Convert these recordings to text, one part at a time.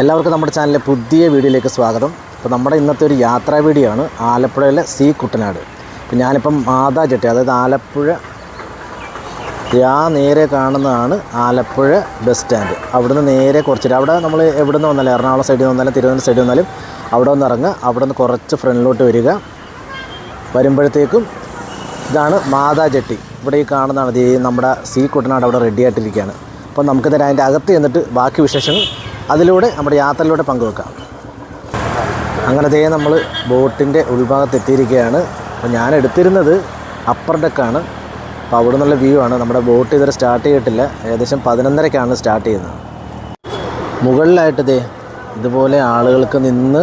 എല്ലാവർക്കും നമ്മുടെ ചാനലിലെ പുതിയ വീഡിയോയിലേക്ക് സ്വാഗതം. അപ്പോൾ നമ്മുടെ ഇന്നത്തെ ഒരു യാത്രാ വീഡിയോ ആണ് ആലപ്പുഴയിലെ സി കുട്ടനാട്. അപ്പോൾ ഞാനിപ്പം മാതാ ജെട്ടി അതായത് ആലപ്പുഴ ആ നേരെ കാണുന്നതാണ് ആലപ്പുഴ ബസ് സ്റ്റാൻഡ്. അവിടുന്ന് നേരെ കുറച്ചിട്ട് അവിടെ നമ്മൾ എവിടെ നിന്ന് വന്നാലും എറണാകുളം സൈഡിൽ നിന്ന് വന്നാലും തിരുവനന്തപുരം സൈഡിൽ വന്നാലും അവിടെ നിന്ന് ഇറങ്ങുക. അവിടെ നിന്ന് കുറച്ച് ഫ്രണ്ടിലോട്ട് വരിക. വരുമ്പോഴത്തേക്കും ഇതാണ് മാതാ ജെട്ടി. ഇവിടെ ഈ കാണുന്നതാണ് ഈ നമ്മുടെ സി കുട്ടനാട് അവിടെ റെഡി ആയിട്ടിരിക്കുകയാണ്. അപ്പോൾ നമുക്ക് നേരെ അതിന്റെ അകത്ത് ചെന്നിട്ട് ബാക്കി വിശേഷങ്ങൾ അതിലൂടെ നമ്മുടെ യാത്രയിലൂടെ പങ്കുവെക്കാം. അങ്ങനെ ദേ നമ്മൾ ബോട്ടിന്റെ ഉൾഭാഗത്ത് എത്തിയിരിക്കുകയാണ് അപ്പോൾ ഞാൻ എടുത്തിരുന്നത് അപ്പർ ഡെക്കാണ് അപ്പോൾ അവിടെ നിന്നുള്ള വ്യൂ ആണ്. നമ്മുടെ ബോട്ട് ഇതുവരെ സ്റ്റാർട്ട് ചെയ്തിട്ടില്ല. ഏകദേശം പതിനൊന്നരക്കാണ് സ്റ്റാർട്ട് ചെയ്യുന്നത്. മുകളിലായിട്ട് ദേ ഇതുപോലെ ആളുകൾക്ക് നിന്ന്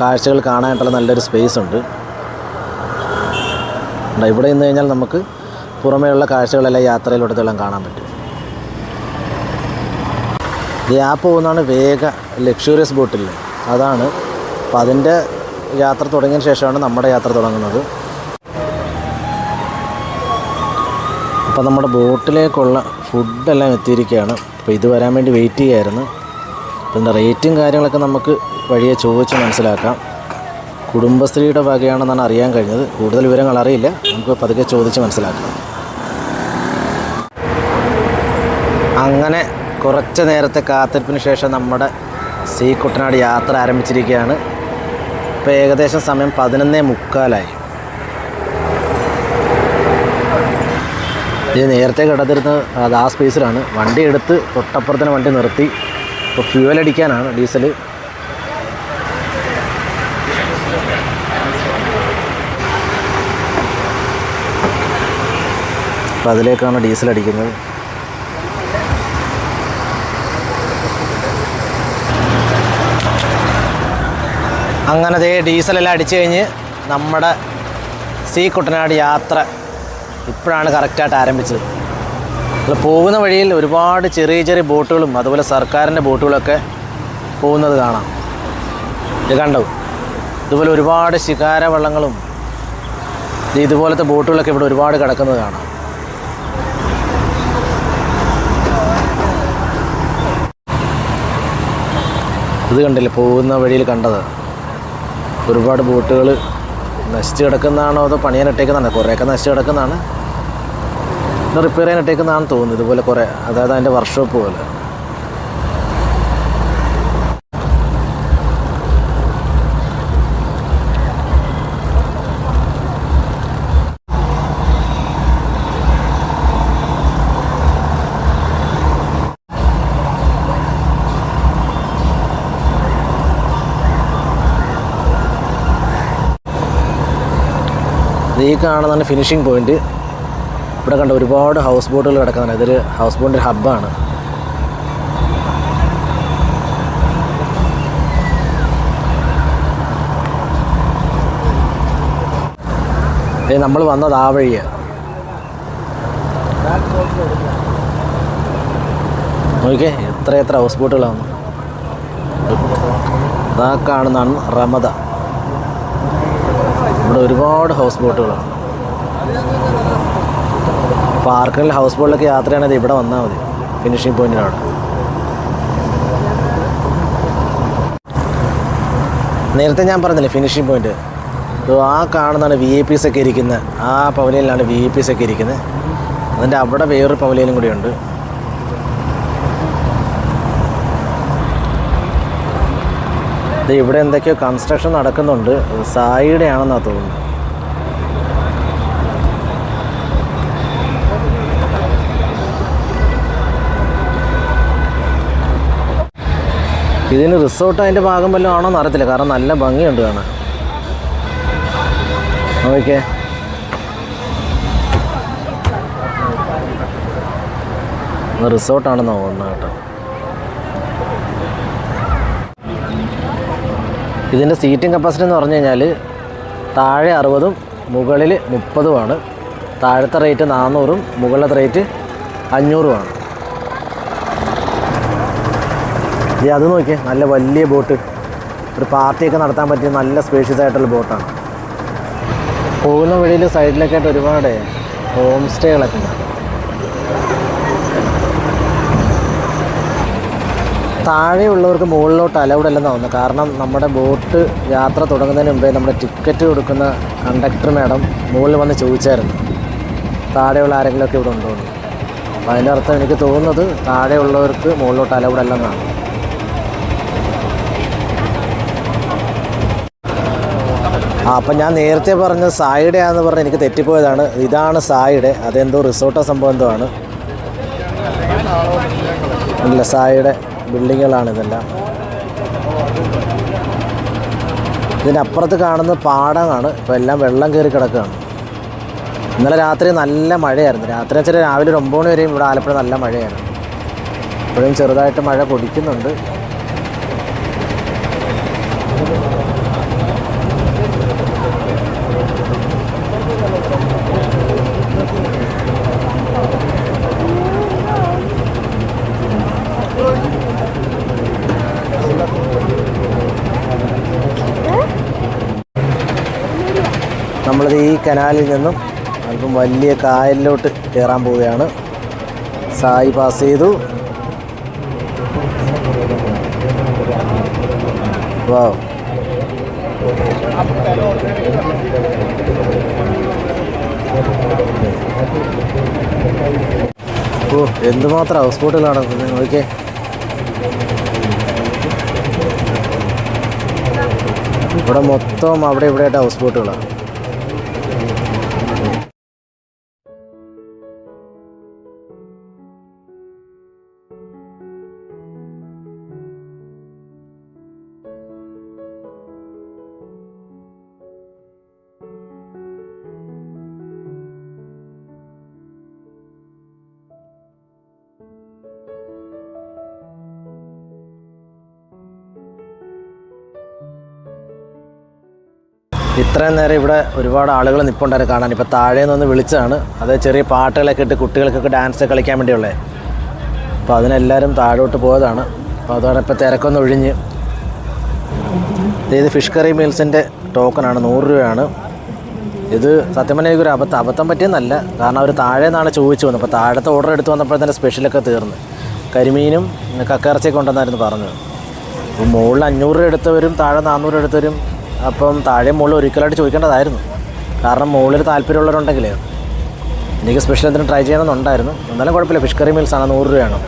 കാഴ്ചകൾ കാണാനായിട്ടുള്ള നല്ലൊരു സ്പേസ് ഉണ്ട്. ഇവിടെ നിന്ന് കഴിഞ്ഞാൽ നമുക്ക് പുറമേയുള്ള കാഴ്ചകളെല്ലാം യാത്രയിലൂടെല്ലാം കാണാൻ പറ്റും. ഇത് ആ പോകുന്നതാണ് വേഗ ലക്ഷൂറിയസ് ബോട്ടിൽ അതാണ്. അപ്പോൾ അതിന്റെ യാത്ര തുടങ്ങിയ ശേഷമാണ് നമ്മുടെ യാത്ര തുടങ്ങുന്നത്. അപ്പോൾ നമ്മുടെ ബോട്ടിലേക്കുള്ള ഫുഡെല്ലാം എത്തിയിരിക്കുകയാണ്. അപ്പോൾ ഇത് വരാൻ വേണ്ടി വെയിറ്റ് ചെയ്യായിരുന്നു. അപ്പോൾ എന്താ റേറ്റും കാര്യങ്ങളൊക്കെ നമുക്ക് വഴിയെ ചോദിച്ച് മനസ്സിലാക്കാം. കുടുംബശ്രീയുടെ വകയാണെന്നാണ് അറിയാൻ കഴിഞ്ഞത്. കൂടുതൽ വിവരങ്ങൾ അറിയില്ല. നമുക്ക് പതുക്കെ ചോദിച്ച് മനസ്സിലാക്കാം. അങ്ങനെ കുറച്ച് നേരത്തെ കാത്തിരിപ്പിന് ശേഷം നമ്മുടെ സീ കുട്ടനാട് യാത്ര ആരംഭിച്ചിരിക്കുകയാണ്. ഇപ്പോൾ ഏകദേശം സമയം പതിനൊന്നേ മുക്കാലായി. ഇത് നേരത്തെ കിടന്നിരുന്നത് അത് ആ സ്പേസിലാണ്. വണ്ടി എടുത്ത് തൊട്ടപ്പുറത്തിന് വണ്ടി നിർത്തി. ഇപ്പോൾ ഫ്യൂവൽ അടിക്കാനാണ് ഡീസൽ. അപ്പോൾ അതിലേക്കാണ് ഡീസൽ അടിക്കുന്നത്. അങ്ങനെ ദേ ഡീസലെല്ലാം അടിച്ചു കഴിഞ്ഞ് നമ്മുടെ സീ കുട്ടനാട് യാത്ര ഇപ്പോഴാണ് കറക്റ്റായിട്ട് ആരംഭിച്ചത്. നമ്മൾ പോകുന്ന വഴിയിൽ ഒരുപാട് ചെറിയ ചെറിയ ബോട്ടുകളും അതുപോലെ സർക്കാരിന്റെ ബോട്ടുകളൊക്കെ പോകുന്നത് കാണാം. ഇത് കണ്ടു? ഇതുപോലെ ഒരുപാട് ശികാര വള്ളങ്ങളും ഇത് ഇതുപോലത്തെ ബോട്ടുകളൊക്കെ ഇവിടെ ഒരുപാട് കിടക്കുന്നത് കാണാം. ഇത് കണ്ടില്ലേ പോകുന്ന വഴിയിൽ കണ്ടത്? ഒരുപാട് ബോട്ടുകൾ നശിച്ച് കിടക്കുന്നതാണോ അതോ പണിയാനിട്ടേക്കുന്നതാണോ കുറേയൊക്കെ നശിച്ച് കിടക്കുന്നതാണ്. റിപ്പയർ ചെയ്യാനിട്ടേക്കുന്നതാണെന്ന് തോന്നുന്നു. ഇതുപോലെ കുറേ അതായത് അതിന്റെ വർക്ക്ഷോപ്പ് പോലെ. ഇത് ഈ കാണുന്നതാണ് ഫിനിഷിംഗ് പോയിന്റ് ഇവിടെ കണ്ട ഒരുപാട് ഹൗസ് ബോട്ടുകൾ കിടക്കുന്നുണ്ട്. ഇതൊരു ഹൗസ് ബോട്ടിന്റെ ഹബ്ബാണ് നമ്മൾ വന്നത് ആ വഴിയാണ് നോക്കിയേ എത്ര എത്ര ഹൗസ് ബോട്ടുകളാണ് അതാ കാണുന്നതാണ് റമദ. ഇവിടെ ഒരുപാട് ഹൗസ് ബോട്ടുകളാണ് പാർക്കുകളിൽ ഹൗസ് ബോട്ടിലൊക്കെ യാത്രയാണെങ്കിൽ ഇവിടെ വന്നാൽ മതി. ഫിനിഷിംഗ് പോയിന്റിനവിടെ നേരത്തെ ഞാൻ പറഞ്ഞില്ലേ ഫിനിഷിംഗ് പോയിന്റ് ആ കാണുന്നതാണ് വി ഐ പിസ് ഒക്കെ ഇരിക്കുന്നത് ആ പവലിയനിലാണ് വി ഐ പിസ് ഒക്കെ ഇരിക്കുന്നത്. അതിന്റെ അവിടെ വേറൊരു പവലിയനും കൂടിയുണ്ട് ദേ ഇവിടെ എന്തൊക്കെയോ കൺസ്ട്രക്ഷൻ നടക്കുന്നുണ്ട്. സായിയുടെ ആണെന്നാണ് തോന്നുന്നത് ഇതിന് റിസോർട്ട് അതിന്റെ ഭാഗം വല്ലതും ആണോ എന്ന് അറിയത്തില്ല. കാരണം നല്ല ഭംഗിയുണ്ട് കാണാൻ. ഓക്കെ റിസോർട്ടാണെന്ന് തോന്നുന്നത് കേട്ടോ. ഇതിന്റെ സീറ്റിംഗ് കപ്പാസിറ്റി എന്ന് പറഞ്ഞു കഴിഞ്ഞാൽ താഴെ അറുപതും മുകളിൽ മുപ്പതുമാണ്. താഴത്തെ റേറ്റ് നാനൂറും മുകളിലത്തെ റേറ്റ് അഞ്ഞൂറുമാണ്. ഇത് അത് നോക്കിയേ നല്ല വലിയ ബോട്ട് ഒരു പാർട്ടിയൊക്കെ നടത്താൻ പറ്റിയ നല്ല സ്പേഷ്യസ് ആയിട്ടുള്ള ബോട്ടാണ് പോകുന്ന വഴിയിൽ സൈഡിലൊക്കെ ആയിട്ട് ഒരുപാട് ഹോം സ്റ്റേകളൊക്കെ ഉണ്ട്. താഴെയുള്ളവർക്ക് മുകളിലോട്ട് അലൗഡ് അല്ലെന്ന് തോന്നുന്നു കാരണം നമ്മുടെ ബോട്ട് യാത്ര തുടങ്ങുന്നതിന് മുമ്പേ നമ്മുടെ ടിക്കറ്റ് കൊടുക്കുന്ന കണ്ടക്ടർ മാഡം മുകളിൽ വന്ന് ചോദിച്ചായിരുന്നു. താഴെയുള്ള ആരെങ്കിലുമൊക്കെ ഇവിടെ ഉണ്ടോ അപ്പോൾ അതിന്റെ അർത്ഥം എനിക്ക് തോന്നുന്നത് താഴെയുള്ളവർക്ക് മുകളിലോട്ട് അലൗഡ് അല്ലെന്നാണ് ആ അപ്പം ഞാൻ നേരത്തെ പറഞ്ഞ സായിയുടെ ആണെന്ന് പറഞ്ഞ് എനിക്ക് തെറ്റിപ്പോയതാണ്. ഇതാണ് സായിയുടെ. അതെന്തോ റിസോർട്ടോ സംഭവം എന്തോ ആണ്. ഇല്ല സായിയുടെ ബിൽഡിങ്ങുകളാണ് ഇതെല്ലാം ഇതിനപ്പുറത്ത് കാണുന്ന പാടമാണ് ഇപ്പോൾ എല്ലാം വെള്ളം കയറി കിടക്കുകയാണ്. ഇന്നലെ രാത്രി നല്ല മഴയായിരുന്നു. രാത്രി വെച്ചാൽ രാവിലെ ഒരു ഒമ്പത് മണി വരെയും ഇവിടെ ആലപ്പുഴ നല്ല മഴയായിരുന്നു ഇപ്പോഴും ചെറുതായിട്ട് മഴ പൊടിക്കുന്നുണ്ട് നമ്മളിത് ഈ കനാലിൽ നിന്നും അല്പം വലിയ കായലിലോട്ട് കയറാൻ പോവുകയാണ്. സായി പാസ് ചെയ്തു. ഓ എന്തുമാത്രം ഹൗസ് ബോട്ടുകളാണ് നോക്കിയേ. ഇവിടെ മൊത്തം അവിടെ ഇവിടെ ആയിട്ട് ഹൗസ് ബോട്ടുകളാണ് ഇത്രയും നേരം ഇവിടെ ഒരുപാട് ആളുകൾ നിൽപ്പുണ്ടായിരുന്നു കാണാൻ. ഇപ്പോൾ താഴെ നിന്ന് വിളിച്ചതാണ്. അത് ചെറിയ പാട്ടുകളൊക്കെ ഇട്ട് കുട്ടികൾക്കൊക്കെ ഡാൻസ് കളിക്കാൻ വേണ്ടിയുള്ളത് അപ്പോൾ അതിനെല്ലാവരും താഴോട്ട് പോയതാണ്. അപ്പോൾ അതാണ് ഇപ്പോൾ തിരക്കൊന്ന് ഒഴിഞ്ഞ്. ഇത് ഫിഷ് കറി മീൽസിന്റെ ടോക്കണാണ് നൂറ് രൂപയാണ്. ഇത് സത്യം പറഞ്ഞാൽ എനിക്കൊരു അബദ്ധം അബദ്ധം പറ്റിയെന്നല്ല. കാരണം അവർ താഴെ നിന്നാണ് ചോദിച്ചു വന്നത്. അപ്പോൾ താഴത്തെ ഓർഡർ എടുത്ത് വന്നപ്പോൾ തന്നെ സ്പെഷ്യലൊക്കെ തീർന്നു. കരിമീനും കക്കയിറച്ചിയൊക്കെ ഉണ്ടെന്നായിരുന്നു പറഞ്ഞത്. മുകളിൽ അഞ്ഞൂറ് രൂപ എടുത്തവരും താഴെ നാനൂറ് എടുത്തവരും അപ്പം താഴെ മുകളിൽ ഒരിക്കലായിട്ട് ചോദിക്കേണ്ടതായിരുന്നു. കാരണം മുകളിൽ താല്പര്യമുള്ളവരുണ്ടെങ്കിലേ. എനിക്ക് സ്പെഷ്യൽ എന്തിനും ട്രൈ ചെയ്യണമെന്നുണ്ടായിരുന്നു. എന്നാലും കുഴപ്പമില്ല. ഫിഷ് കറി മീൽസാണ് നൂറ് രൂപയാണ്.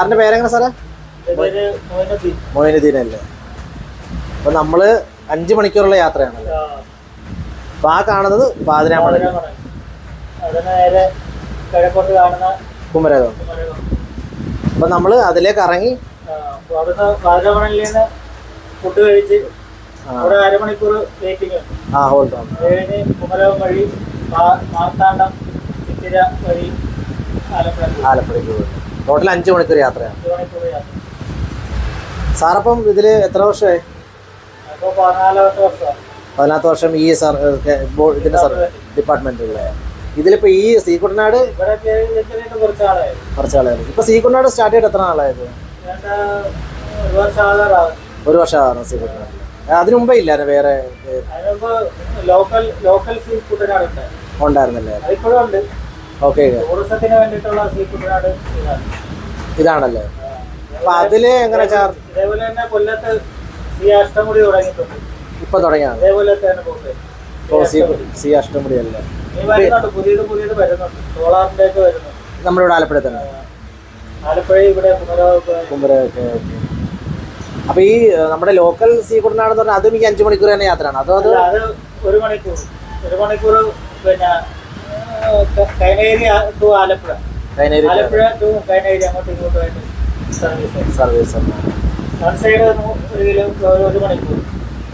സാറിന്റെ പേരെങ്ങനെ സാറേ. മൊയിനുദ്ദീൻ. അല്ലേ അപ്പൊ നമ്മൾ അഞ്ചു മണിക്കൂറുള്ള യാത്രയാണല്ലേ? അപ്പൊ ആ കാണുന്നത് പാതിരാമണി കുമരകം. അപ്പൊ നമ്മൾ അതിലേക്ക് ഇറങ്ങി ഫുഡ് കഴിച്ച് അവിടെ അരമണിക്കൂർ വെയിറ്റിംഗ് ആ ഹോൾഡ് ആണ് അത് കഴിഞ്ഞ് കുമരകം വഴി മാ- മാർത്താണ്ഡം ചിത്തിര വഴി ആലപ്പുഴ. ആലപ്പുഴയ്ക്ക് ടോട്ടൽ അഞ്ച് മണിക്കൂർ യാത്രയാണ് സാറപ്പം ഇതിൽ എത്ര വർഷമായി പതിനാത്ത വർഷം. ഈ സർ ഇതിന്റെ സർ ഡിപ്പാർട്ട്മെന്റിലുള്ള ഇതിലിപ്പോൾ ഈ സീക്കുട്ടനാട് കുറച്ച് ആളായി കുറച്ച് ആളായിരുന്നു ഇപ്പൊ സീക്കുട്ടനാട് സ്റ്റാർട്ട് ചെയ്തിട്ട് എത്ര നാളായത്? ഒരു വർഷം വർഷമാണ് സീക്കുട്ടനാട് അതിനു മുമ്പേ ഇല്ലായിരുന്നു വേറെ ഉണ്ടായിരുന്നില്ലേ ഓക്കെ. ടൂറിസത്തിന് വേണ്ടിയിട്ടുള്ള സീ ഫുഡിനാണ് ഇതാണ്. ഇതാണല്ലേ? അപ്പൊ അതിൽ എങ്ങനെ ചാർജ് ഇതേപോലെ തന്നെ കൊല്ലത്ത് സി അഷ്ടമുടി തുടങ്ങിയിട്ടുണ്ട്. ഇപ്പൊ തുടങ്ങിയാണ് അതേപോലെ തന്നെ ഓ സി സി അഷ്ടമുടി അല്ലേ? പുതിയത് പുതിയത് വരുന്നുണ്ട്. സോളാറിന്റെ ഒക്കെ വരുന്നുണ്ട്. നമ്മളിവിടെ ആലപ്പുഴ തന്നെ? ആലപ്പുഴ ഇവിടെ പുനരാവ കുമ്പരൊക്കെ ഓക്കെ. അപ്പോൾ ഈ നമ്മുടെ ലോക്കൽ സീ കുടനാടെന്ന് പറഞ്ഞാൽ അതും ഈ അഞ്ചു മണിക്കൂർ തന്നെ യാത്രയാണ്. അത് അത് ഒരു മണിക്കൂർ. ഒരു മണിക്കൂർ പിന്നെ കൈനേരി ടു ആലപ്പുഴ. കൈനേരി ആലപ്പുഴ ടു കൈനേരി അങ്ങോട്ടും ഇങ്ങോട്ടുമായിട്ട് സർവീസ് സർവീസ് ആണ്. വൺ സൈഡ് ഒരു കിലോ ഒരു മണിക്കൂർ.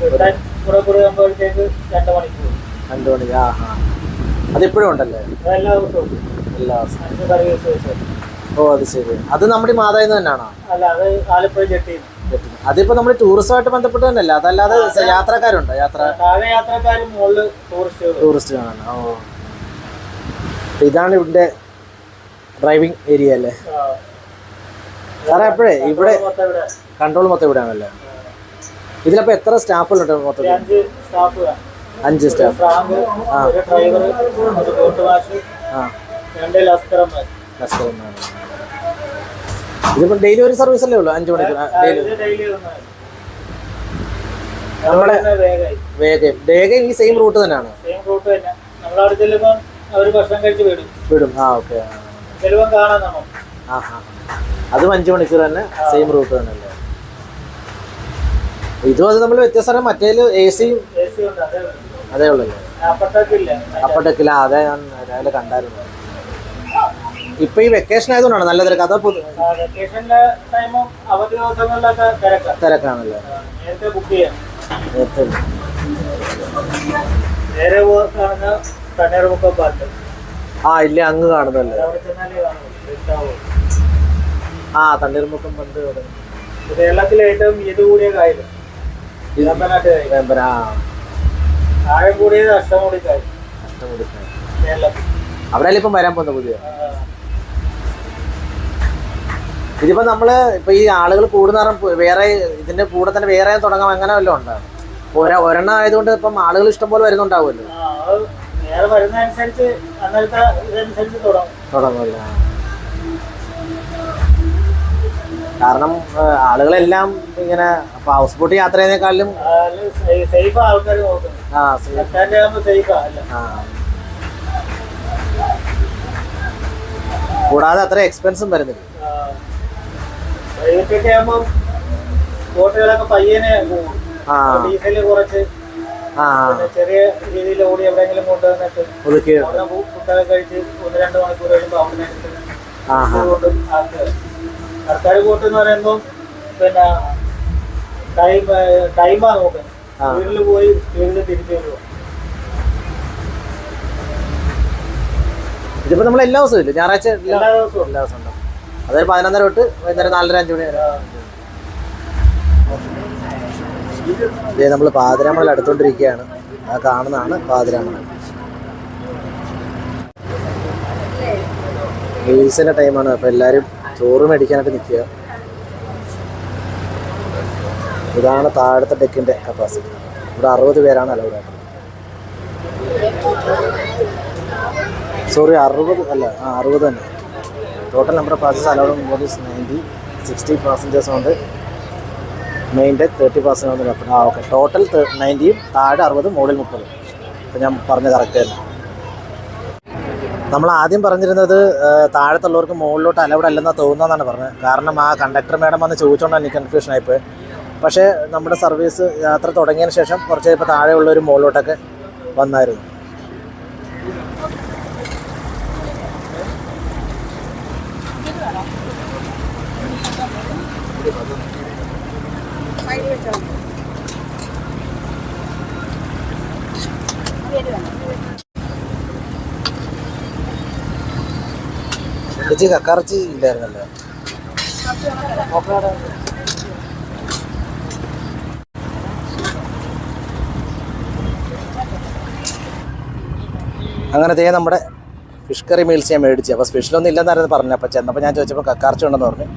ഇവിടെ കൂടെ കൂടെ ആകുമ്പോഴത്തേക്ക് രണ്ട് മണിക്കൂർ. രണ്ട് മണി ആ ആ. അതിപ്പോഴും ഉണ്ടല്ലേ? അത് എല്ലാ ദിവസവും. എല്ലാ ദിവസവും. അഞ്ച് സർവീസ് വെച്ച്. ഓ അത് ശരി. അത് നമ്മുടെ മാതായി തന്നെയാണോ? അല്ല അത് ആലപ്പുഴ അതിപ്പോ നമ്മൾ ടൂറിസമായിട്ട് ബന്ധപ്പെട്ട് തന്നെയല്ല? അതല്ലാതെ യാത്രക്കാരുണ്ടോ? യാത്ര യാത്രക്കാരും ടൂറിസ്റ്റുകളാണ് ഓ. ഇതാണ് ഇവിടെ ഡ്രൈവിംഗ് ഏരിയ അല്ലേ? സാറേ അപ്പോഴേ ഇവിടെ കൺട്രോൾ മൊത്തം ഇവിടെ ആണല്ലേ? മൊത്തം ഇതിലപ്പോ എത്ര സ്റ്റാഫുകളുണ്ട് മൊത്തത്തിൽ? അഞ്ച് സ്റ്റാഫ് ആ. ഇതിപ്പോ ഡെയിലി ഒരു സർവീസ് അല്ലേ ഉള്ളൂ? അഞ്ച് മണിക്കൂർ ഡെയിലി നമ്മുടെ വേഗം വേഗം. ഈ സെയിം റൂട്ട് തന്നെയാണ്. സെയിം റൂട്ട് തന്നെ. നമ്മളവിടെ ചെല്ലുമ്പോൾ അവർ ഭക്ഷണം കഴിച്ച് വിടും. വിടും. ആ ഓക്കെ. കാണാൻ നമ്മൾ. ആ ആ. അതും അഞ്ച് മണിക്കൂർ തന്നെ സെയിം റൂട്ട് തന്നെ അല്ലേ ഇതും അത് നമ്മൾ വ്യത്യാസം മറ്റേ എ സിയും അതേ ഉള്ളൂ. അതേ ഉള്ളല്ലേ? അപ്പട്ടക്കില്ല അതെ ഞാൻ രാവിലെ കണ്ടായിരുന്നു. ഇപ്പൊ ഈ വെക്കേഷൻ ആയതുകൊണ്ടാണ് നല്ല തിരക്ക്. അതോ തിരക്കാണല്ലേ? നേരത്തെ നേരെ കാണുന്ന ആ ഇല്ല അങ്ങ് കാണുന്നല്ലേ അവിടെ ചെന്നാലേ. ആ തണ്ണീർമുക്കം പണ്ട് കേരളത്തിലെ ഏറ്റവും ഇത് കൂടിയ കായൽ ഇളമ്പനാട്ട് കായൽ വേമ്പന. ആ ആഴം കൂടിയത് അഷ്ടമുടി കായൽ കഷ്ടം കൊടുക്കാൻ കേരളത്തിൽ. അവിടെ ഇപ്പം വരാൻ പോകുന്ന പുതിയ ഇതിപ്പോ നമ്മൾ ഇപ്പൊ ഈ ആളുകൾ കൂടുന്ന വേറെ ഇതിന്റെ കൂടെ തന്നെ വേറെ തുടങ്ങാം അങ്ങനെ വല്ലതും ഉണ്ടാകും ഒര- ഒരെണ്ണം ആയതുകൊണ്ട് ഇപ്പം ആളുകൾ ഇഷ്ടം പോലെ വരുന്നുണ്ടാവുമല്ലോ. ആ, അത് നേരെ വരുന്നതനുസരിച്ച് അന്നേരത്തെ ഇതനുസരിച്ച് തുടങ്ങും. തുടങ്ങുമല്ലോ. കാരണം ആളുകളെല്ലാം ഇങ്ങനെ ഹൗസ് ബോട്ട് യാത്ര ആ കൂടാതെ അത്ര എക്സ്പെൻസും വരുന്നില്ല. ആകുമ്പോൾ ബോട്ടുകളൊക്കെ പയ്യനെ പോകും ഡീസൽ കുറച്ച് ചെറിയ രീതിയിൽ ഓടി എവിടെയെങ്കിലും കൊണ്ടുവന്നിട്ട് ഫുഡൊക്കെ കഴിച്ച് ഒന്ന് രണ്ട് മണിക്കൂർ കഴിയുമ്പോൾ അവിടെ ആ കൊണ്ട് ആക്കുക സർക്കാർ ബോട്ട് എന്ന് പറയുമ്പോൾ പിന്നെ ടൈം ടൈമാ നോക്കുന്നത്. സ്പീഡിൽ പോയി സ്പീഡിൽ തിരിച്ചു വരുമോ ഇതിപ്പോ നമ്മൾ എല്ലാ ദിവസവും ഇല്ല? ഞായറാഴ്ച എല്ലാ ദിവസവും. എല്ലാ ദിവസവും ഉണ്ടാവും. അതായത് പതിനൊന്നര തൊട്ട് വൈകുന്നേരം നാലര അഞ്ച് മണി വരെ. ഇതേ നമ്മൾ പാതിരാമണൽ അടുത്തോണ്ടിരിക്കുകയാണ് ആ കാണുന്നതാണ് പാതിരാമണൽ മീൽസിന്റെ ടൈമാണ് അപ്പോൾ എല്ലാവരും ചോറ് മേടിക്കാനായിട്ട് നിൽക്കുക. ഇതാണ് താഴത്തെ ഡെക്കിന്റെ കപ്പാസിറ്റി ഇവിടെ അറുപത് പേരാണ് അലൗഡ് സോറി അറുപത് അല്ല ആ അറുപത് തന്നെ. Total number of passes allowed ninety sixty passengers ഉണ്ട്. മെയിൻ ഡെക്ക് തേർട്ടി പെർസെന്റ് ഉണ്ട് ലെഫ്റ്റ് ആ ഓക്കെ ടോട്ടൽ നയന്റിയും താഴെ അറുപത് മുകളിൽ മുപ്പത്. അപ്പം ഞാൻ പറഞ്ഞ കറക്റ്റ് തന്നെ. നമ്മൾ ആദ്യം പറഞ്ഞിരുന്നത് താഴത്തുള്ളവർക്ക് മുകളിലോട്ട് അലവിടെ അല്ലെന്നാണ് തോന്നുന്നതെന്നാണ് പറഞ്ഞത്. കാരണം ആ കണ്ടക്ടർ മാഡം വന്ന് ചോദിച്ചുകൊണ്ടാണ് എനിക്ക് കൺഫ്യൂഷൻ ആയിപ്പോയി പക്ഷേ നമ്മുടെ സർവീസ് യാത്ര തുടങ്ങിയതിന് ശേഷം കുറച്ച് ഇപ്പോൾ താഴെയുള്ളവർ മുകളിലോട്ടൊക്കെ വന്നായിരുന്നു. ചേച്ചി കക്കറച്ചി ഇല്ലായിരുന്നല്ലോ. ചെയ്യാൻ നമ്മുടെ ഫിഷ് കറി മീൽസ് ഞാൻ മേടിച്ചു. അപ്പോൾ സ്പെഷ്യലൊന്നും ഇല്ലെന്നായിരുന്നു പറഞ്ഞത്? അപ്പോൾ ചെന്നപ്പോൾ ഞാൻ ചോദിച്ചപ്പോൾ കക്കാർച്ചി ഉണ്ടെന്ന് പറഞ്ഞു.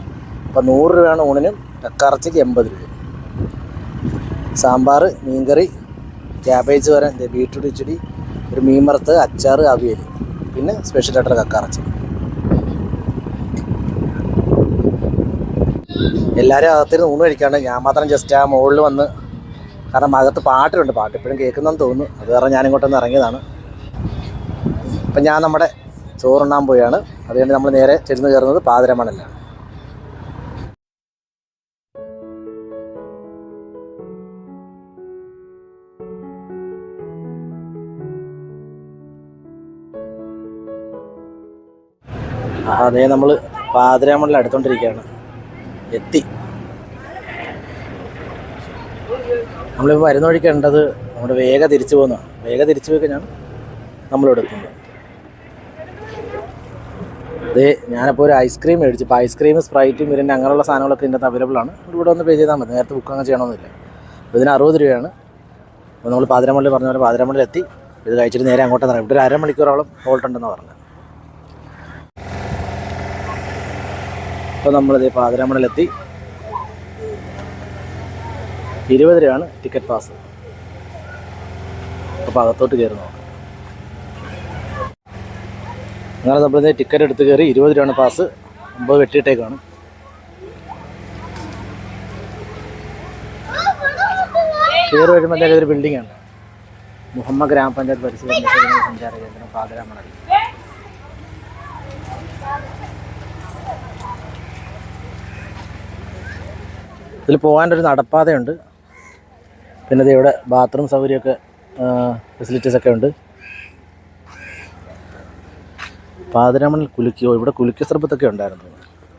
അപ്പോൾ നൂറ് രൂപയാണ് ഊണിനും. കക്കാർച്ചിക്ക് എൺപത് രൂപ. സാമ്പാർ മീൻകറി ക്യാബേജ് വരാൻ ബീട്രൂട്ട് ഇച്ചിടി ഒരു മീൻ വറുത്ത് അച്ചാർ അവിയൽ പിന്നെ സ്പെഷ്യൽ സ്പെഷ്യലായിട്ടുള്ള കക്കാറച്ചി എല്ലാവരും അകത്തിരുന്ന് ഊണ് കഴിക്കാണ്ട് ഞാൻ മാത്രം ജസ്റ്റ് ആ മുകളിൽ വന്ന് കാരണം അകത്ത് പാട്ടിലുണ്ട് പാട്ട് ഇപ്പോഴും കേൾക്കുന്നെന്ന് തോന്നുന്നു. അത് കാരണം ഞാൻ ഇങ്ങോട്ടൊന്ന് ഇറങ്ങിയതാണ്. അപ്പം ഞാൻ നമ്മുടെ ചോറുണ്ണാൻ പോയാണ്. അതുകൊണ്ട് നമ്മൾ നേരെ ചെന്ന് കയറുന്നത് പാതിരമണലാണ് അതേ നമ്മൾ പാതിരാമണിൽ അടുത്തോണ്ടിരിക്കുകയാണ് എത്തി. നമ്മളിപ്പോൾ വരുന്ന വഴി കണ്ടത് നമ്മുടെ വേഗ തിരിച്ചു പോകുന്നതാണ് വേഗ തിരിച്ചു പോയി കഴിഞ്ഞാണ് നമ്മളിവിടെ എത്തുന്നത്. അതേ ഞാനിപ്പോൾ ഒരു ഐസ്ക്രീം മേടിച്ചു. ഇപ്പോൾ ഐസ്ക്രീം സ്പ്രൈറ്റ് മിരിന്റെ അങ്ങനെയുള്ള സാധനങ്ങളൊക്കെ ഇതിന്റെ അവൈലബിൾ ആണ്. ഇവിടെ ഒന്ന് പേ ചെയ്താൽ മതി. നേരത്തെ ബുക്ക് അങ്ങനെ ചെയ്യണമെന്നില്ല അപ്പോൾ ഇതിന് അറുപത് രൂപയാണ്. അപ്പോൾ നമ്മൾ പാതിരമള്ളി പറഞ്ഞ പോലെ പാതിരാമണ്ണിൽ എത്തി ഇത് കഴിച്ചിട്ട് നേരെ അങ്ങോട്ടെന്ന് പറയാം ഇവിടെ ഒരു അരമണിക്കൂറോളം ഹോൾട്ട് ഉണ്ടെന്ന് അപ്പോൾ നമ്മളിത് പാതിരമണിലെത്തി ഇരുപത് രൂപയാണ് ടിക്കറ്റ് പാസ് അപ്പോൾ അകത്തോട്ട് കയറി നോക്കാം. അങ്ങനെ നമ്മളിത് ടിക്കറ്റ് എടുത്ത് കയറി ഇരുപത് രൂപയാണ് പാസ് അമ്പത് വെട്ടിയിട്ടേക്കാണ്. കയറി വരുമ്പോൾ ഒരു ബിൽഡിംഗ് ആണ്. മുഹമ്മദ് ഗ്രാമപഞ്ചായത്ത് പരിസ്ഥിതി സഞ്ചാര കേന്ദ്രം പാതിരാമണി ഇതിൽ പോകാനൊരു നടപ്പാതയുണ്ട്. പിന്നെ ഇവിടെ ബാത്റൂം സൗകര്യമൊക്കെ ഫെസിലിറ്റീസ് ഒക്കെ ഉണ്ട്. പാതിരാമണിൽ കുലുക്കിയോ ഇവിടെ കുലുക്കിയ സർബത്തൊക്കെ ഉണ്ടായിരുന്നു.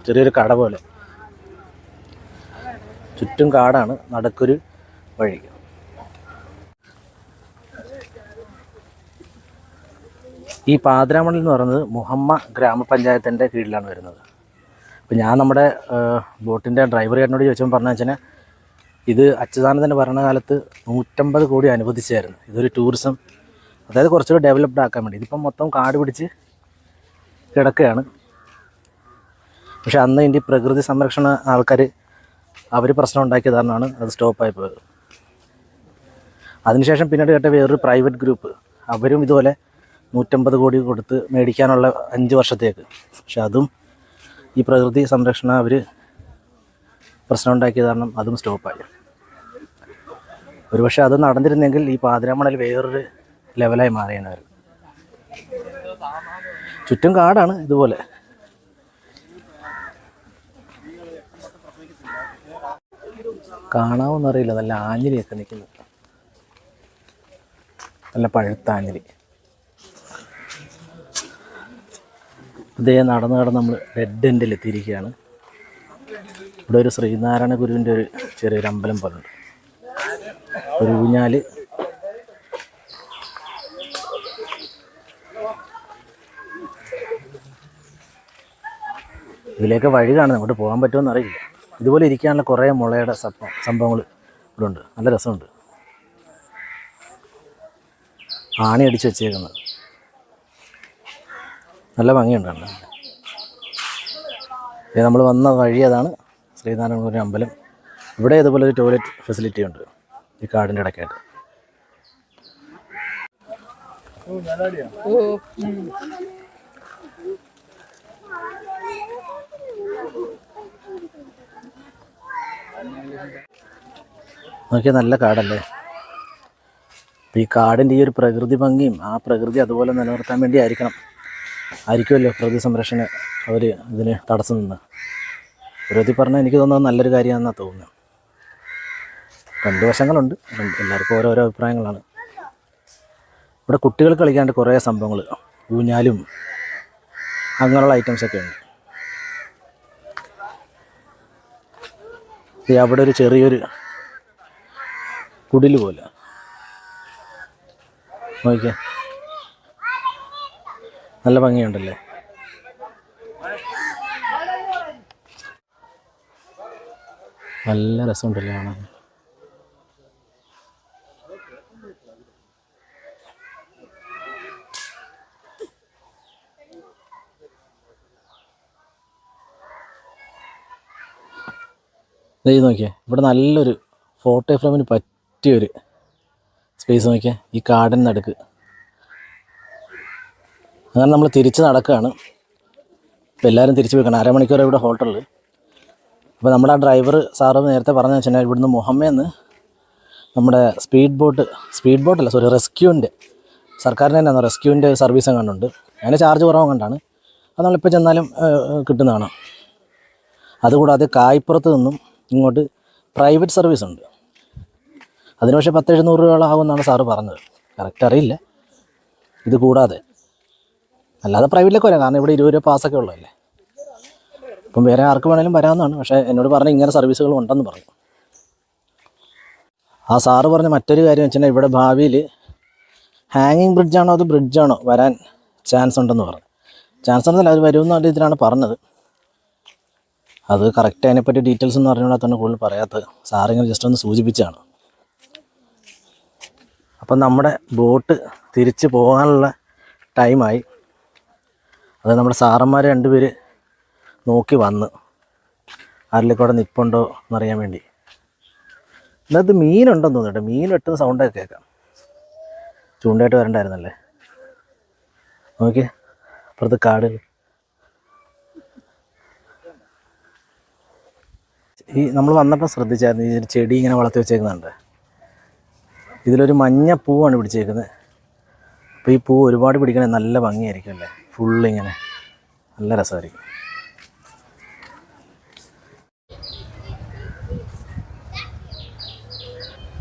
ചെറിയൊരു കട പോലെ. ചുറ്റും കാടാണ് നടക്കൊരു വഴി. ഈ പാതിരാമണിൽ എന്ന് പറയുന്നത് മുഹമ്മ ഗ്രാമപഞ്ചായത്തിന്റെ കീഴിലാണ് വരുന്നത്. അപ്പോൾ ഞാൻ നമ്മുടെ ബോട്ടിന്റെ ഡ്രൈവർ ചേട്ടനോട് ചോദിച്ചപ്പോൾ പറഞ്ഞു വെച്ചാൽ ഇത് അച്യുതാനന്ദന്റെ ഭരണകാലത്ത് നൂറ്റമ്പത് കോടി അനുവദിച്ചായിരുന്നു. ഇതൊരു ടൂറിസം അതായത് കുറച്ചുകൂടി ഡെവലപ്ഡ് ആക്കാൻ വേണ്ടി. ഇതിപ്പം മൊത്തം കാട് പിടിച്ച് കിടക്കുകയാണ്. പക്ഷേ അന്ന് ഇതിന്റെ പ്രകൃതി സംരക്ഷണ ആൾക്കാർ അവർ പ്രശ്നം ഉണ്ടാക്കിയ കാരണമാണ് അത് സ്റ്റോപ്പായി പോയത്. അതിനുശേഷം പിന്നീട് കേട്ട വേറൊരു പ്രൈവറ്റ് ഗ്രൂപ്പ് അവരും ഇതുപോലെ നൂറ്റമ്പത് കോടി കൊടുത്ത് മേടിക്കാനുള്ള അഞ്ച് വർഷത്തേക്ക്. പക്ഷെ അതും ഈ പ്രകൃതി സംരക്ഷണം അവർ പ്രശ്നം ഉണ്ടാക്കിയത് കാരണം അതും സ്റ്റോപ്പായി. ഒരുപക്ഷെ അത് നടന്നിരുന്നെങ്കിൽ ഈ പാതിരാമണൽ വേറൊരു ലെവലായി മാറിയാണ് ചുറ്റും കാടാണ് ഇതുപോലെ. കാണാമെന്നറിയില്ല നല്ല ആഞ്ഞിലിയൊക്കെ നിൽക്കുന്നു. നല്ല പഴുത്ത ആഞ്ഞിലി. ഇതേ നടന്ന് നടന്ന് നമ്മൾ ഡെഡ് എൻഡിൽ എത്തിയിരിക്കുകയാണ്. ഇവിടെ ഒരു ശ്രീനാരായണ ഗുരുവിന്റെ ഒരു ചെറിയൊരു അമ്പലം പോലുണ്ട്. ഒരു ഊഞ്ഞാൽ ഇതിലേക്ക് വഴി കാണുന്നത് അങ്ങോട്ട് പോകാൻ പറ്റുമെന്ന് അറിയില്ല ഇതുപോലെ ഇരിക്കാനുള്ള കുറേ മുളയുടെ സംഭവങ്ങൾ ഇവിടെ ഉണ്ട് നല്ല രസമുണ്ട്. ആണി അടിച്ച് വെച്ചേക്കുന്നത്. നല്ല ഭംഗിയുണ്ട് കാണാൻ. നമ്മൾ വന്ന വഴി അതാണ് ശ്രീനാരായണഗുരു അമ്പലം. ഇവിടെ ഇതുപോലെ ഒരു ടോയ്ലറ്റ് ഫെസിലിറ്റി ഉണ്ട്. ഈ കാടിന്റെ ഇടയ്ക്കായിട്ട്. നോക്കിയാൽ നല്ല കാടല്ലേ? ഈ കാടിന്റെ ഈ ഒരു പ്രകൃതി ഭംഗിയും ആ പ്രകൃതി അതുപോലെ നിലനിർത്താൻ വേണ്ടി ആയിരിക്കണം. ആയിരിക്കുമല്ലോ പ്രകൃതി സംരക്ഷണ അവർ ഇതിന് തടസ്സം നിന്ന്. പ്രകൃതി പറഞ്ഞാൽ എനിക്ക് തോന്നുന്നത് നല്ലൊരു കാര്യമാണെന്നാണ് തോന്നുന്നത് രണ്ട് വശങ്ങളുണ്ട്. എല്ലാവർക്കും ഓരോരോ അഭിപ്രായങ്ങളാണ്. ഇവിടെ കുട്ടികൾ കളിക്കാണ്ട് കുറേ സംഭവങ്ങൾ ഊഞ്ഞാലും അങ്ങനെയുള്ള ഐറ്റംസൊക്കെ ഉണ്ട്. അവിടെ ഒരു ചെറിയൊരു കുടിൽ പോലെ. നോക്കിയേ നല്ല ഭംഗിയുണ്ടല്ലേ? നല്ല രസമുണ്ടല്ലേ കാണാൻ. ഇത് നോക്കിയേ ഇവിടെ നല്ലൊരു ഫോട്ടോ പറ്റിയൊരു സ്പേസ് നോക്കിയേ ഈ കാടിന് നടുക്ക്. അങ്ങനെ നമ്മൾ തിരിച്ച് നടക്കുകയാണ് ഇപ്പം എല്ലാവരും തിരിച്ച് വെക്കണം അരമണിക്കൂർ ഇവിടെ ഹോട്ടലിൽ അപ്പോൾ നമ്മുടെ ആ ഡ്രൈവർ സാറ് നേരത്തെ പറഞ്ഞു വെച്ചാൽ ഇവിടുന്ന് മുഹമ്മയെന്ന് നമ്മുടെ സ്പീഡ് ബോട്ട് സ്പീഡ് ബോട്ടല്ല സോറി റെസ്ക്യൂവിന്റെ സർക്കാരിന് തന്നെയാണ് റെസ്ക്യൂവിന്റെ സർവീസ് കണ്ടുണ്ട് അതിന് ചാർജ് കുറവ് കണ്ടാണ്. അത് നമ്മളിപ്പോൾ ചെന്നാലും കിട്ടുന്നതാണ് അതുകൂടാതെ കായ്പുറത്ത് നിന്നും ഇങ്ങോട്ട് പ്രൈവറ്റ് സർവീസ് ഉണ്ട്. അതിന് പക്ഷേ പത്ത് എഴുന്നൂറ് രൂപയോളം ആകുമെന്നാണ് സാറ് പറഞ്ഞത്. കറക്റ്റ് അറിയില്ല. ഇത് കൂടാതെ അല്ലാതെ പ്രൈവറ്റിലേക്ക് വരാം. കാരണം ഇവിടെ ഇരുപത് രൂപ പാസ്സൊക്കെ ഉള്ളതല്ലേ. ഇപ്പം വേറെ ആർക്ക് വേണേലും വരാമെന്നാണ് പക്ഷേ എന്നോട് പറഞ്ഞ ഇങ്ങനെ സർവീസുകൾ ഉണ്ടെന്ന് പറഞ്ഞു. ആ സാറ് പറഞ്ഞ മറ്റൊരു കാര്യം വെച്ചിട്ടുണ്ടെങ്കിൽ ഇവിടെ ഭാവിയിൽ ഹാങ്ങിങ് ബ്രിഡ്ജാണോ അത് ബ്രിഡ്ജാണോ വരാൻ ചാൻസ് ഉണ്ടെന്ന് പറഞ്ഞു. ചാൻസ് ഉണ്ടെന്നല്ല അത് വരുമെന്ന ഇതിലാണ് പറഞ്ഞത്. അത് കറക്റ്റ് അതിനെപ്പറ്റി ഡീറ്റെയിൽസ് എന്ന് അറിഞ്ഞുകൂടാ തന്നെ കൂടുതൽ പറയാത്തത്. സാറിങ്ങനെ ജസ്റ്റ് ഒന്ന് സൂചിപ്പിച്ചാണ് അപ്പം നമ്മുടെ ബോട്ട് തിരിച്ച് പോകാനുള്ള ടൈമായി അത് നമ്മുടെ സാറന്മാർ രണ്ടുപേര് നോക്കി വന്ന് ആരിലേക്ക് അവിടെ നിൽപ്പുണ്ടോ എന്നറിയാൻ വേണ്ടി. ഇന്നത്തെ മീനുണ്ടെന്ന് തോന്നുന്നു മീൻ വെട്ടുന്ന സൗണ്ടൊക്കെ കേൾക്കാം. ചൂണ്ടായിട്ട് വരണ്ടായിരുന്നല്ലേ? നോക്കി അപ്പുറത്ത് കാട് ഈ നമ്മൾ വന്നപ്പോൾ ശ്രദ്ധിച്ചായിരുന്നു. ഈ ചെടി ഇങ്ങനെ വളർത്തി വെച്ചേക്കുന്നുണ്ട്. ഇതിലൊരു മഞ്ഞ പൂവാണ് പിടിച്ചേക്കുന്നത്. അപ്പോൾ ഈ പൂ ഒരുപാട് പിടിക്കണേ നല്ല ഭംഗിയായിരിക്കും അല്ലേ? ഫുള്ള് ഇങ്ങനെ നല്ല രസമായിരിക്കും.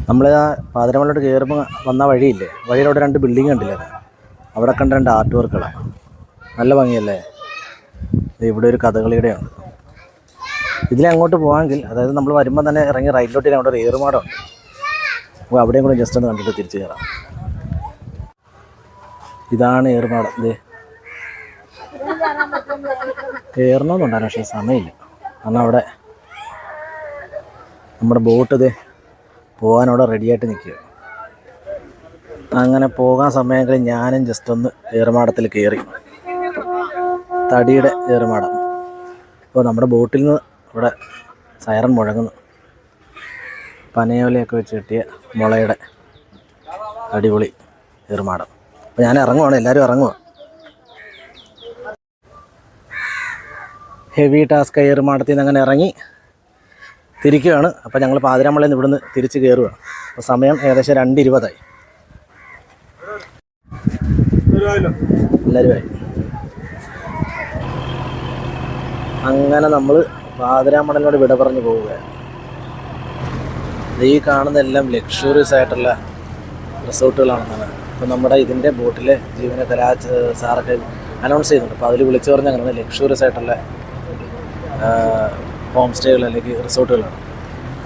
നമ്മൾ ആ പാതിരമലോട്ട് കയറുമ്പോൾ വന്ന വഴിയില്ലേ? വഴിയുടെ അവിടെ രണ്ട് ബിൽഡിംഗ് കണ്ടില്ലേ? അവിടെ കണ്ട രണ്ട് ആർട്ട് വർക്കുകളാണ് നല്ല ഭംഗിയല്ലേ? ഇവിടെ ഒരു കഥകളിയുടെ ഉണ്ട്. ഇതിലെ അങ്ങോട്ട് പോകാമെങ്കിൽ അതായത് നമ്മൾ വരുമ്പോൾ തന്നെ ഇറങ്ങി റൈറ്റിലോട്ട് അവിടെ ഒരു ഏറുമാടമുണ്ട് അപ്പോൾ അവിടെയും കൂടെ ജസ്റ്റ് ഒന്ന് കണ്ടിട്ട് തിരിച്ചു കയറാം ഇതാണ് ഏറുമാടം ഇതേ കയറണമെന്നുണ്ടായിരുന്നു പക്ഷേ സമയമില്ല. കാരണം അവിടെ നമ്മുടെ ബോട്ട് ഇതേ പോകാനവിടെ റെഡിയായിട്ട് നിൽക്കുക. അങ്ങനെ പോകാൻ സമയങ്ങളിൽ ഞാനും ജസ്റ്റ് ഒന്ന് ഏറുമാടത്തിൽ കയറി. തടിയുടെ ഏറുമാടം. അപ്പോൾ നമ്മുടെ ബോട്ടിൽ നിന്ന് ഇവിടെ സൈറൻ മുഴങ്ങുന്നു. പനയോലയൊക്കെ വെച്ച് കിട്ടിയ മുളയുടെ അടിപൊളി ഏറുമാടം. അപ്പോൾ ഞാൻ ഇറങ്ങുവാണ് എല്ലാവരും ഇറങ്ങുക ഹെവി ടാസ്ക് ഏറുമാടത്തിൽ നിന്ന് അങ്ങനെ ഇറങ്ങി തിരിക്കുകയാണ്. അപ്പോൾ ഞങ്ങൾ പാതിരാമളയിൽ നിന്ന് ഇവിടുന്ന് തിരിച്ച് കയറുകയാണ് അപ്പോൾ സമയം ഏകദേശം രണ്ട് ഇരുപതായി എല്ലാവരുമായി അങ്ങനെ നമ്മൾ പാതിരാമണലിനോട് വിട പറഞ്ഞു പോവുകയാണ്. ഈ കാണുന്നതെല്ലാം ലക്ഷൂറിയസ് ആയിട്ടുള്ള റിസോർട്ടുകളാണെന്നാണ്. അപ്പോൾ നമ്മുടെ ഇതിന്റെ ബോട്ടിലെ ജീവനക്കാർ ആ സാറൊക്കെ അനൗൺസ് ചെയ്യുന്നുണ്ട്. അപ്പോൾ അതിൽ വിളിച്ചു പറഞ്ഞാൽ അങ്ങനെ ലക്ഷറീസ് ആയിട്ടുള്ള ഹോം സ്റ്റേകൾ അല്ലെങ്കിൽ റിസോർട്ടുകളാണ്.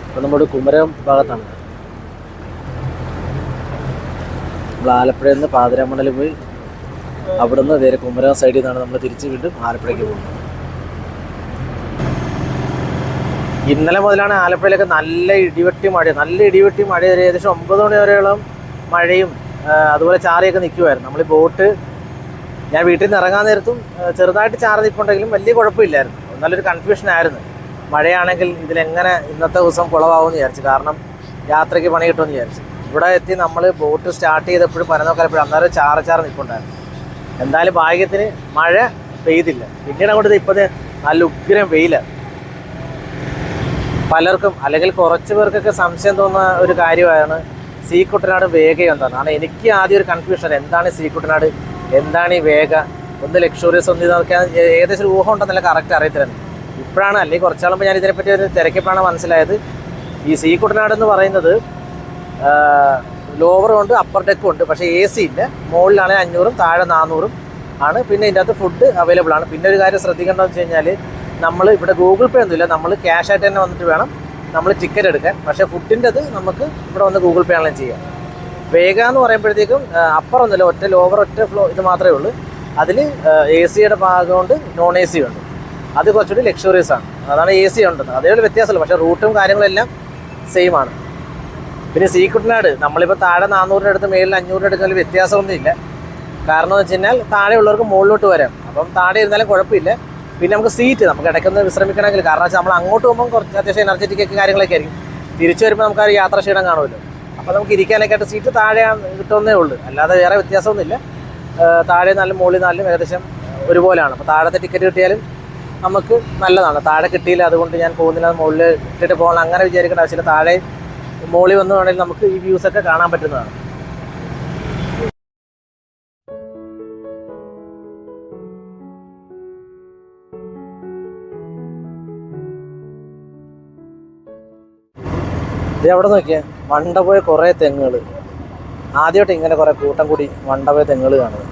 അപ്പോൾ നമ്മുടെ കുമരകം ഭാഗത്താണ്. നമ്മൾ ആലപ്പുഴയിൽ നിന്ന് പാതിരാമണലിൽ പോയി അവിടുന്ന് നേരെ കുമരകം സൈഡിൽ നിന്നാണ് നമ്മൾ തിരിച്ച് വീണ്ടും ആലപ്പുഴയ്ക്ക് പോകുന്നത്. ഇന്നലെ മുതലാണ് ആലപ്പുഴയിലൊക്കെ നല്ല ഇടിവെട്ടി മഴ. നല്ല ഇടിവെട്ടി മഴ. ഏകദേശം ഒമ്പത് മണി വരെയോളം മഴയും അതുപോലെ ചാറിയൊക്കെ നിൽക്കുമായിരുന്നു നമ്മൾ ബോട്ട് ഞാൻ വീട്ടിൽ നിന്ന് ഇറങ്ങാൻ നേരത്തും ചെറുതായിട്ട് ചാറ് നിൽപ്പുണ്ടെങ്കിലും വലിയ കുഴപ്പമില്ലായിരുന്നു. നല്ലൊരു കൺഫ്യൂഷൻ ആയിരുന്നു. മഴയാണെങ്കിൽ ഇതിലെങ്ങനെ ഇന്നത്തെ ദിവസം കുളവാകുമെന്ന് വിചാരിച്ചു. കാരണം യാത്രയ്ക്ക് പണി കിട്ടുമെന്ന് വിചാരിച്ചു. ഇവിടെ എത്തി നമ്മൾ ബോട്ട് സ്റ്റാർട്ട് ചെയ്തപ്പോഴും പനനോക്കലപ്പോഴും അന്നേരം ചാറ ചാറ് നിൽപ്പുണ്ടായിരുന്നു എന്തായാലും ഭാഗ്യത്തിന് മഴ പെയ്തില്ല. പിന്നീട് അങ്ങോട്ട് ഇപ്പോഴത്തെ നല്ല ഉഗ്രം വെയില. പലർക്കും അല്ലെങ്കിൽ കുറച്ച് പേർക്കൊക്കെ സംശയം തോന്നുന്ന ഒരു കാര്യമാണ് സീ കുട്ടനാട് വേഗ എന്താണ് കാരണം എനിക്ക് ആദ്യം ഒരു കൺഫ്യൂഷൻ എന്താണ് സീ കുട്ടനാട് എന്താണ് ഈ വേഗ? ഒന്ന് ലക്ഷൂറിയസ് ഒന്ന് ഇതൊക്കെ ഏകദേശം ഊഹം ഉണ്ടെന്നല്ല കറക്റ്റ് അറിയത്തില്ല. ഇപ്പോഴാണ് അല്ലെങ്കിൽ കുറച്ചാളുമ്പോൾ ഞാൻ ഇതിനെപ്പറ്റി ഒരു തിരക്കിയപ്പോഴാണ് മനസ്സിലായത്. ഈ സീ കുട്ടനാട് എന്ന് പറയുന്നത് ലോവറും ഉണ്ട് അപ്പർ ഡെക്കും ഉണ്ട്. പക്ഷേ എ സി ഇല്ല. മുകളിലാണെങ്കിൽ അഞ്ഞൂറും താഴെ നാനൂറും ആണ്. പിന്നെ ഇതിന്റെ അകത്ത് ഫുഡ് അവൈലബിൾ ആണ്. പിന്നെ ഒരു കാര്യം ശ്രദ്ധിക്കേണ്ടതെന്ന് വെച്ച് കഴിഞ്ഞാൽ നമ്മൾ ഇവിടെ ഗൂഗിൾ പേ ഒന്നുമില്ല. നമ്മൾ ക്യാഷ് ആയിട്ട് തന്നെ വന്നിട്ട് വേണം നമ്മൾ ടിക്കറ്റ് എടുക്കാൻ. പക്ഷേ ഫുഡിന്റെ അത് നമുക്ക് ഇവിടെ വന്ന് ഗൂഗിൾ പേ ആണെങ്കിലും ചെയ്യാം. വേഗ എന്ന് പറയുമ്പോഴത്തേക്കും അപ്പർ ഒന്നുമില്ല. ഒറ്റ ലോവർ ഒറ്റ ഫ്ലോ ഇത് മാത്രമേ ഉള്ളൂ. അതിൽ എ സിയുടെ ഭാഗമുണ്ട് നോൺ എ സി ഉണ്ട്. അത് കുറച്ചുകൂടി ലക്ഷറീസ് ആണ്. അതാണ് എ സി ഉണ്ട് അതേപോലെ വ്യത്യാസമല്ല പക്ഷേ റൂട്ടും കാര്യങ്ങളെല്ലാം സെയിം ആണ്. പിന്നെ സീ കുട്ടനാട് നമ്മളിപ്പോൾ താഴെ നാനൂറിന്റെ അടുത്ത് മേലിൽ അഞ്ഞൂറിന്റെ അടുത്ത് വ്യത്യാസമൊന്നുമില്ല. കാരണം എന്ന് വെച്ച് കഴിഞ്ഞാൽ താഴെയുള്ളവർക്ക് മുകളിലോട്ട് വരാം. അപ്പം താഴെ ഇരുന്നാലും കുഴപ്പമില്ല. പിന്നെ നമുക്ക് സീറ്റ് നമുക്ക് ഇടയ്ക്കൊന്ന് വിശ്രമിക്കണമെങ്കിൽ കാരണം വെച്ചാൽ നമ്മൾ അങ്ങോട്ട് പോകുമ്പോൾ കുറച്ച് അത്യാവശ്യം എനർജറ്റിക് ഒക്കെ കാര്യങ്ങളൊക്കെ ആയിരിക്കും. തിരിച്ചു വരുമ്പോൾ നമുക്ക് ആ ഒരു യാത്ര ക്ഷീണം കാണുമല്ലോ. അപ്പോൾ നമുക്ക് ഇരിക്കാനൊക്കെ ആയിട്ട് സീറ്റ് താഴെയാണ് കിട്ടുന്നേ ഉള്ളൂ. അല്ലാതെ വേറെ വ്യത്യാസമൊന്നുമില്ല. താഴെ നല്ല മുകളിൽ നാലും ഏകദേശം ഒരുപോലെയാണ്. അപ്പോൾ താഴത്തെ ടിക്കറ്റ് കിട്ടിയാലും നമുക്ക് നല്ലതാണ്. താഴെ കിട്ടിയില്ല അതുകൊണ്ട് ഞാൻ പോകുന്നില്ല മുകളിൽ ഇട്ടിട്ട് പോകണം അങ്ങനെ വിചാരിക്കേണ്ട ആവശ്യമില്ല. താഴെ മുകളിൽ വന്നു വേണമെങ്കിൽ നമുക്ക് ഈ വ്യൂസ് ഒക്കെ കാണാൻ പറ്റുന്നതാണ്. ഇത് എവിടെ നോക്കിയാൽ വണ്ട പോയ കുറേ തെങ്ങുകൾ ആദ്യമായിട്ട് ഇങ്ങനെ കുറേ കൂട്ടം കൂടി വണ്ട തെങ്ങൾ തെങ്ങുകൾ കാണുന്നത്.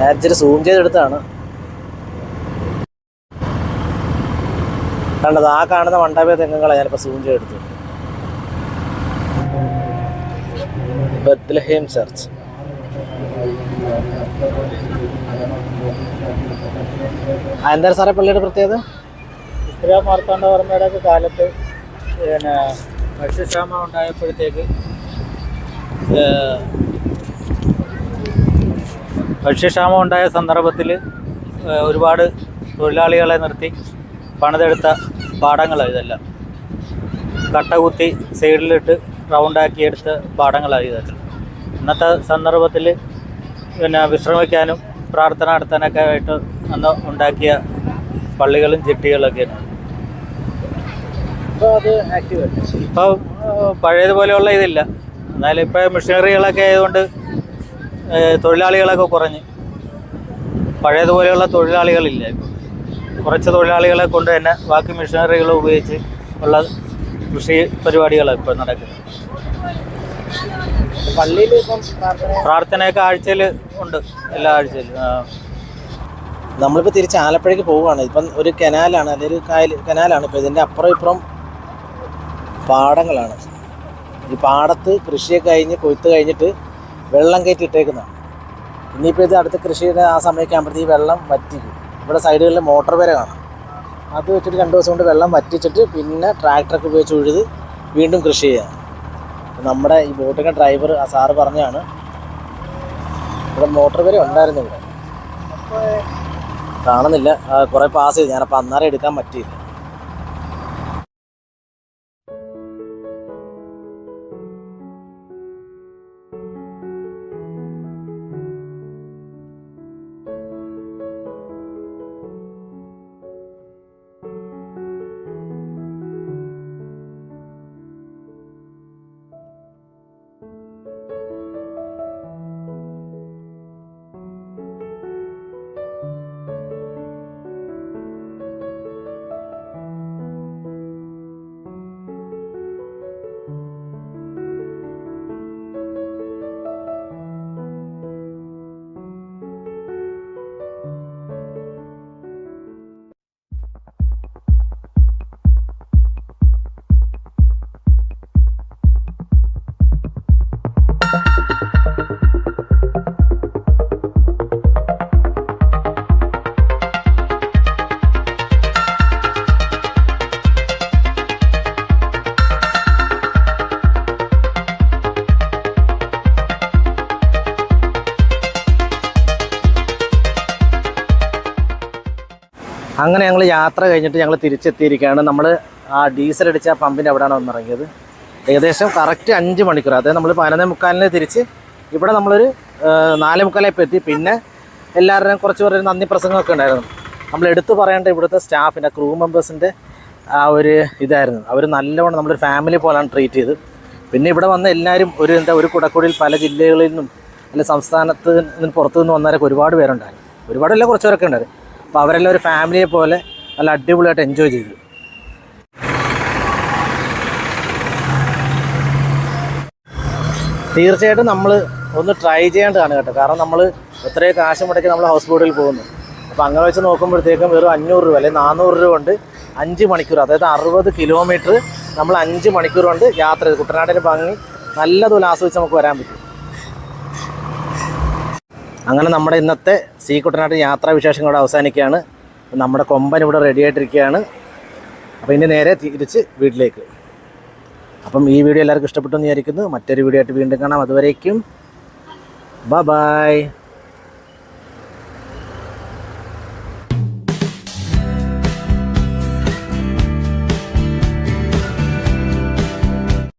നേരത്തെ സൂം ചെയ്തെടുത്താണ് കണ്ടത് ആ കാണുന്ന മണ്ഡപ തെങ്ങുകളെ ഞാനിപ്പോൾ സൂം ചെയ്തെടുത്തു ബത്ലഹേം ചർച്ച്. എന്താ സാറേ പള്ളിയുടെ പ്രത്യേകത? മാർത്താണ്ഡവർമ്മയുടെ കാലത്ത് പിന്നെ ഭക്ഷ്യക്ഷാമം ഉണ്ടായപ്പോഴത്തേക്ക് ഭക്ഷ്യക്ഷാമം ഉണ്ടായ സന്ദർഭത്തിൽ ഒരുപാട് തൊഴിലാളികളെ നിർത്തി പണിതെടുത്ത പാടങ്ങളാണ് ഇതെല്ലാം. കട്ട കുത്തി സൈഡിലിട്ട് റൗണ്ടാക്കി എടുത്ത പാടങ്ങളാണ് ഇതെല്ലാം ഇന്നത്തെ സന്ദർഭത്തിൽ പിന്നെ വിശ്രമിക്കാനും പ്രാർത്ഥന നടത്താനൊക്കെ ആയിട്ട് അന്ന് ഉണ്ടാക്കിയ പള്ളികളും ചെട്ടികളൊക്കെയാണ് ഇപ്പോൾ പഴയതുപോലെയുള്ള ഇതില്ല. എന്നാലും ഇപ്പോൾ മെഷീനറികളൊക്കെ ആയതുകൊണ്ട് തൊഴിലാളികളൊക്കെ കുറഞ്ഞ്. പഴയതുപോലെയുള്ള തൊഴിലാളികളില്ല ഇപ്പോൾ കുറച്ച് തൊഴിലാളികളെ കൊണ്ട് തന്നെ ബാക്കി മെഷീനറികൾ ഉപയോഗിച്ച് ഉള്ള കൃഷി പരിപാടികളാണ് ഇപ്പോൾ നടക്കുന്നത്. പള്ളിയിൽ ഇപ്പം പ്രാർത്ഥനയൊക്കെ ആഴ്ചയിൽ ഉണ്ട് എല്ലാ ആഴ്ചയിലും. നമ്മളിപ്പോൾ തിരിച്ച് ആലപ്പുഴയ്ക്ക് പോവുകയാണ്. ഇപ്പം ഒരു കനാലാണ് അല്ലെങ്കിൽ ഒരു കായൽ കനാലാണ്. ഇപ്പോൾ ഇതിന്റെ അപ്പുറം ഇപ്പുറം പാടങ്ങളാണ്. ഈ പാടത്ത് കൃഷിയെ കഴിഞ്ഞ് കൊയ്ത്ത് കഴിഞ്ഞിട്ട് വെള്ളം കയറ്റി ഇട്ടേക്കുന്നതാണ് ഇനിയിപ്പോൾ ഇത് അടുത്ത കൃഷിയുടെ ആ സമയമൊക്കെ ഈ വെള്ളം വറ്റിക്കും. ഇവിടെ സൈഡുകളിൽ മോട്ടോർ വരെ കാണാം. അത് വെച്ചിട്ട് രണ്ട് ദിവസം കൊണ്ട് വെള്ളം വറ്റിച്ചിട്ട് പിന്നെ ട്രാക്ടറൊക്കെ ഉപയോഗിച്ച് ഉഴുത് വീണ്ടും കൃഷി ചെയ്യാം നമ്മുടെ ഈ ബോട്ടിന്റെ ഡ്രൈവർ ആ സാറ് പറഞ്ഞാണ് ഇവിടെ മോട്ടോർ വരെ ഉണ്ടായിരുന്നു ഇവിടെ. കാണുന്നില്ല. കുറേ പാസ് ചെയ്തു. ഞാനപ്പോൾ അന്നേരം എടുക്കാൻ പറ്റിയില്ല. അങ്ങനെ ഞങ്ങൾ യാത്ര കഴിഞ്ഞിട്ട് ഞങ്ങൾ തിരിച്ചെത്തിയിരിക്കുകയാണ്. നമ്മൾ ആ ഡീസൽ അടിച്ച പമ്പിന്റെ അവിടെയാണ് വന്നിറങ്ങിയത് ഏകദേശം കറക്റ്റ് അഞ്ച് മണിക്കൂർ. അതായത് നമ്മൾ പതിനൊന്നേ മുക്കാലിന് തിരിച്ച് ഇവിടെ നമ്മളൊരു നാല് മുക്കാലായപ്പോൾ എത്തി. പിന്നെ എല്ലാവരുടെയും കുറച്ച് പേരുടെ നന്ദി പ്രസംഗമൊക്കെ ഉണ്ടായിരുന്നു. നമ്മൾ എടുത്തു പറയേണ്ട ഇവിടുത്തെ സ്റ്റാഫിന്റെ ക്രൂ മെമ്പേഴ്സിന്റെ ആ ഒരു ഇതായിരുന്നു. അവർ നല്ലവണ്ണം നമ്മളൊരു ഫാമിലി പോലാണ് ട്രീറ്റ് ചെയ്ത്. പിന്നെ ഇവിടെ വന്ന എല്ലാവരും ഒരു എന്താ ഒരു കുടക്കുടിയിൽ പല ജില്ലകളിൽ നിന്നും അല്ലെങ്കിൽ സംസ്ഥാനത്ത് നിന്ന് പുറത്തു നിന്ന് വന്നവരൊക്കെ ഒരുപാട് പേരുണ്ടായിരുന്നു. ഒരുപാടല്ല കുറച്ച് പേരൊക്കെ ഉണ്ടായിരുന്നു. അപ്പോൾ അവരെല്ലാം ഒരു ഫാമിലിയെ പോലെ നല്ല അടിപൊളിയായിട്ട് എൻജോയ് ചെയ്തു. തീർച്ചയായിട്ടും നമ്മൾ ഒന്ന് ട്രൈ ചെയ്യേണ്ടതാണ് കേട്ടോ. കാരണം നമ്മൾ എത്രയോ കാശ് മുടക്കി നമ്മൾ ഹൗസ് ബോട്ടിൽ പോകുന്നു. അപ്പോൾ അങ്ങനെ വെച്ച് നോക്കുമ്പോഴത്തേക്കും വെറും അഞ്ഞൂറ് രൂപ അല്ലെങ്കിൽ നാനൂറ് രൂപ കൊണ്ട് അഞ്ച് മണിക്കൂർ അതായത് അറുപത് കിലോമീറ്റർ നമ്മൾ അഞ്ച് മണിക്കൂർ കൊണ്ട് യാത്ര ചെയ്ത്. കുട്ടനാട്ടിൽ ഭംഗി നല്ലതുപോലെ ആസ്വദിച്ച് നമുക്ക് വരാൻ പറ്റും. അങ്ങനെ നമ്മുടെ ഇന്നത്തെ സീ കുട്ടനാട്ടിൽ യാത്രാ വിശേഷങ്ങളോട് അവസാനിക്കുകയാണ്. നമ്മുടെ കൊമ്പൻ ഇവിടെ റെഡി ആയിട്ടിരിക്കുകയാണ്. അപ്പോൾ ഇനി നേരെ തിരിച്ച് വീട്ടിലേക്ക്. അപ്പം ഈ വീഡിയോ എല്ലാവർക്കും ഇഷ്ടപ്പെട്ടു എന്ന് വിചാരിക്കുന്നു. മറ്റൊരു വീഡിയോ ആയിട്ട് വീണ്ടും കാണാം. അതുവരേക്കും. ബ ബായ്